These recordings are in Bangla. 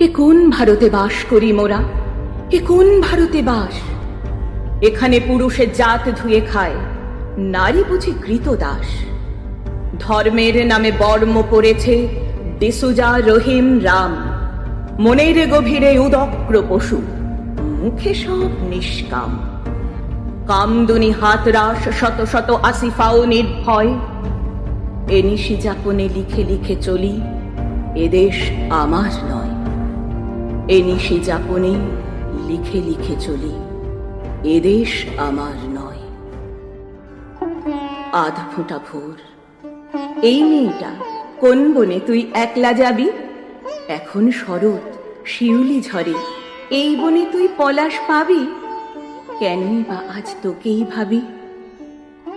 এ কোন ভারতে বাস করি মোরা? এ কোন ভারতে বাস? এখানে পুরুষের জাত ধুয়ে খায়, নারী বুঝি কৃত দাস। ধর্মের নামে বর্ম পড়েছে ডিসুজা রহিম রাম। মনের গভীরে উদক্র পশু, মুখে সব নিষ্কাম। কামদুনি হাতরাস শত শত আসিফাও নির্ভয়। এ নিশি যাপনে লিখে লিখে চলি এদেশ আমার নয়। এ নিশি যাপনে লিখে লিখে চলি। এদেশ আমার নয়। আধ ফোঁটা ভোর। এই মেয়েটা, কোন বনে তুই একলা যাবি? এখন শরৎ, শিউলি ঝরে। এই বনে তুই পলাশ পাবি? কেনই বা আজ তোকেই ভাবি?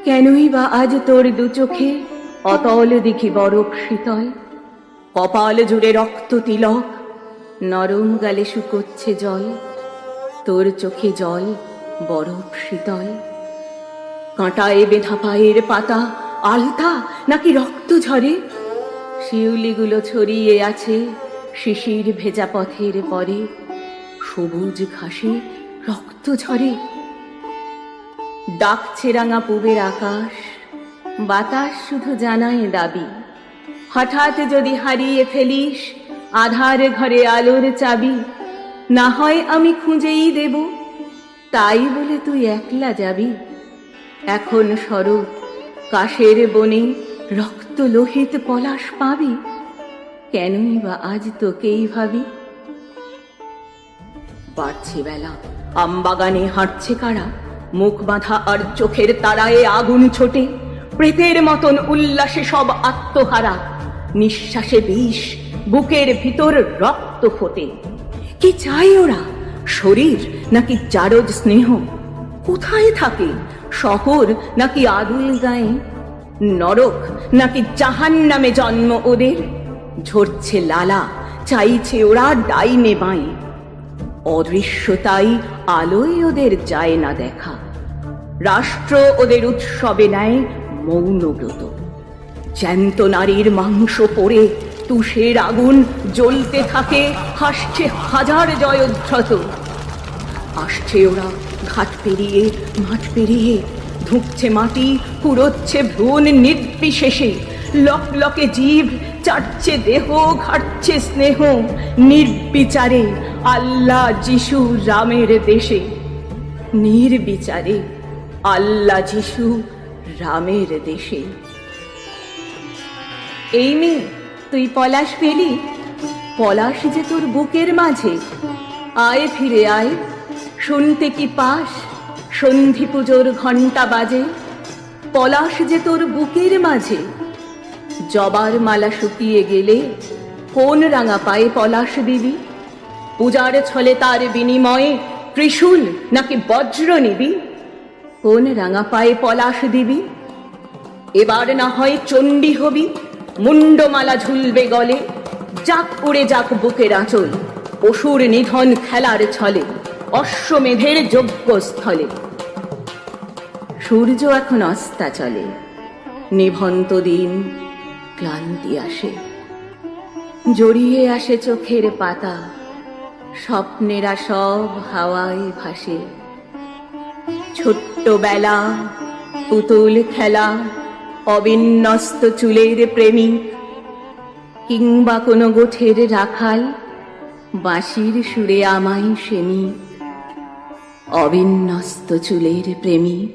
কেনই বা আজ তোর দু চোখে অতল দেখি বরফ শীতল? কপাল জুড়ে রক্ত তিলক নরম গালে শুকোচ্ছে জল। তোর চোখে জল, বরফ শীতল। কাঁটায় বেঁধা পায়ের পাতা আলতা নাকি রক্ত ঝরে? শিউলিগুলো ছড়িয়ে আছে শিশির ভেজা পথের পরে। সবুজ ঘাসে রক্ত ঝরে। ডাকছে রাঙা পুবের আকাশ। বাতাস শুধু জানায় দাবি। হঠাৎ যদি হারিয়ে ফেলিস আধার ঘরে আলোর চাবি। না হয় আমি খুঁজেই দেব, তাই বলে তুই একলা যাবি। এখন শরৎ কাশের বনে রক্ত লোহিত পলাশ পাবি। কেনই বা আজ তোকেই ভাবি। বাড়ছে বেলা, আমবাগানে হাঁটছে কারা? মুখ বাঁধা আর চোখের তারায়ে আগুন ছোটে। প্রেতের মতন উল্লাসে সব আত্মহারা। নিঃশ্বাসে বিষ বুকের ভিতর রক্ত ফোটে। কি চাই ওরা? শরীর নাকি জারজ স্নেহ? কোথায় থাকে? শহর নাকি আদুল গায়ে? নরক নাকি জাহান নামে জন্ম ওদের? ঝরছে লালা, চাইছে ওরা ডাইনে বাঁয়ে। অদৃশ্যতাই আলোয় ওদের যায় না দেখা। রাষ্ট্র ওদের উৎসবে নেয় মৌনব্রত। জ্যান্ত নারীর মাংস পড়ে তুষের আগুন জ্বলতে থাকে, হাসছে হাজার জয়ধ্রত আসছে ওরা, ঘাট পেরিয়ে, মাঠ পেরিয়ে, ধুঁকছে মাটি, কুড়োচ্ছে ভ্রূণ নির্বিশেষে। লক লকে জীব, চাটছে দেহ, ঘাটছে স্নেহ, নির্বিচারে আল্লাহ যিশু রামের দেশে। নির্বিচারে আল্লাহ যিশু রামের দেশে। এই মেয়ে তুই পলাশ পেলি? পলাশ যে তোর বুকের মাঝে। আয় ফিরে আয়। শুনতে কি পাস? সন্ধি পুজোর ঘণ্টা বাজে। পলাশ যে তোর বুকের মাঝে। জবার মালা শুকিয়ে গেলে কোন রাঙা পায়ে পলাশ দিবি? পূজার ছলে তার বিনিময়ে ত্রিশূল নাকি বজ্র নিবি? কোন রাঙা পায়ে পলাশ দিবি? এবার না হয় চণ্ডী হবি? মুন্ডমালা ঝুলবে গলে, যাক উড়ে যাক বুকের আঁচল, অসুর নিধন খেলার ছলে, অশ্বমেধের যজ্ঞ স্থলে সূর্য এখন অস্তা চলে, নিভন্ত দিন ক্লান্তি আসে। জড়িয়ে আসে চোখের পাতা, স্বপ্নেরা সব হাওয়ায় ভাসে। ছোট্ট বেলা পুতুল খেলা অবিন্যস্ত চুলের প্রেমিক কিংবা কোনো গোঠের রাখাল, বাঁশির সুরে আমায় সেনি অবিন্যস্ত চুলের প্রেমিক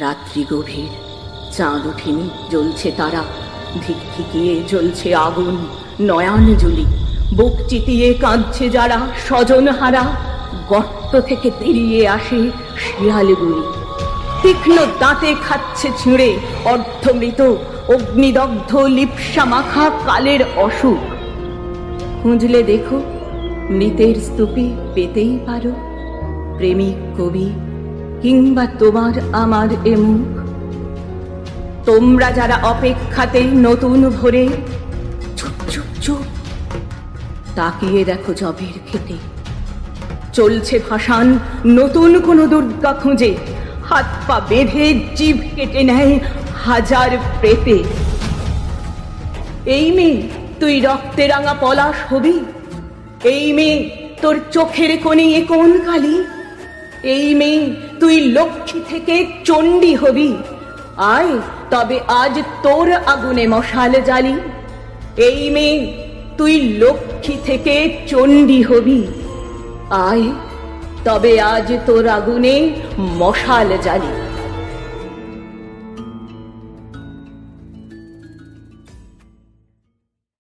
রাত্রি গভীর, চাঁদ উঠিনি, জ্বলছে তারা ধিকধিকিয়ে জ্বলছে আগুন, নয়ান জুলি বুক চিতিয়ে কাঁদছে যারা, স্বজন হারা, গর্ত থেকে বেরিয়ে আসে শিয়ালগুলি। তীক্ষ্ণ দাঁতে খাচ্ছে ছিঁড়ে অর্ধমৃত, অগ্নিদগ্ধ লিপসা মাখা কালের অসুখ। খুঁজলে দেখো, মৃতের স্তূপে পেতেই পারো। প্রেমিক কবি কিংবা তোমার আমার এ মুখ। তোমরা যারা অপেক্ষাতে নতুন ভোরে, চুপ চুপ চুপ, তাকিয়ে দেখো জবের খেতে। চলছে ভাসান নতুন কোনো দুর্গা খুঁজে। হাত পা বেঁধে জিভ কেটে নেয় হাজার প্রেতে। এই মেয়ে তুই রক্তে রাঙা পলাশ হবি? এই মেয়ে তোর চোখের কোণে এ কোন কালি? এই মেয়ে তুই লক্ষ্মী থেকে চণ্ডী হবি। আয়, তবে আজ তোর আগুনে মশাল জ্বালি। এই মেয়ে তুই লক্ষ্মী থেকে চণ্ডী হবি। আয়। তবে আজ তোর আগুনে মশাল জ্বালি।